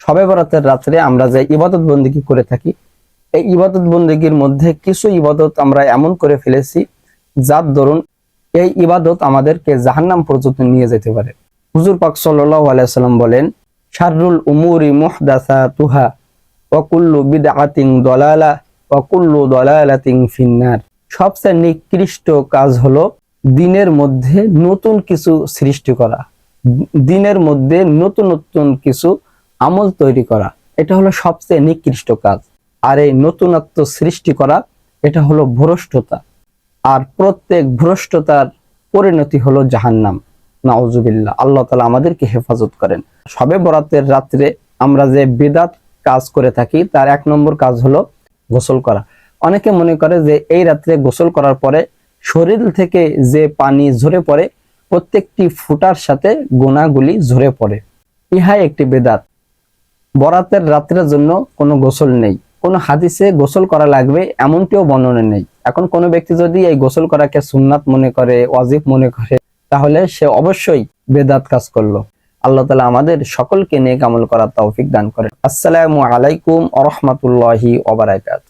সবে বরাতের রাত্রে আমরা যে ইবাদত বন্দিগি করে থাকি, এই ইবাদত বন্দিগির মধ্যে কিছু ইবাদত আমরা এমন করে ফেলেছি, যার দরুন এই ইবাদত আমাদেরকে জাহান্নাম পর্যন্ত নিয়ে যেতে পারে। হুজুর পাক সাল্লাল্লাহু আলাইহি সাল্লাম বলেন, শাররুল উমুরি মুহদাসাতুহা, ওয়া কুল্লু বিদআতিন দালালা, ওয়া কুল্লু দালালাতিন ফিন্নার। সবচেয়ে নিকৃষ্ট কাজ হলো দিনের মধ্যে নতুন কিছু সৃষ্টি করা। দিনের মধ্যে নতুন নতুন কিছু আমল তৈরি করা, এটা হলো সবচেয়ে নিকৃষ্ট কাজ। আর এই নতুনত্ব সৃষ্টি করা, এটা হলো ভ্রষ্টতা। আর প্রত্যেক ভ্রষ্টতার পরিণতি হলো জাহান্নাম। নাউজুবিল্লাহ, আল্লাহ তালা আমাদেরকে হেফাজত করেন। সবে বরাতের রাত্রে আমরা যে বেদাত কাজ করে থাকি, তার এক নম্বর কাজ হলো গোসল করা। অনেকে মনে করে যে এই রাত্রে গোসল করার পরে শরীর থেকে যে পানি ঝরে পড়ে, প্রত্যেকটি ফুটার সাথে গোনাগুলি ঝরে পড়ে। ইহাই একটি বেদাত। বরাতের রাত্রের জন্য কোনো গোসল নেই। কোনো হাদিসে গোসল করা লাগবে, এমনটিও বর্ণনা নেই। এখন কোনো ব্যক্তি যদি এই গোসল করাকে সুন্নাত মনে করে, ওয়াজিব মনে করে, তাহলে সে অবশ্যই বেদাত কাজ করল। আল্লাহ তালা আমাদের সকলকে নিয়ে কামল করার তৌফিক দান করে আসসালামু আলাইকুম আ রহমতুল্লাহি ওবারাকাত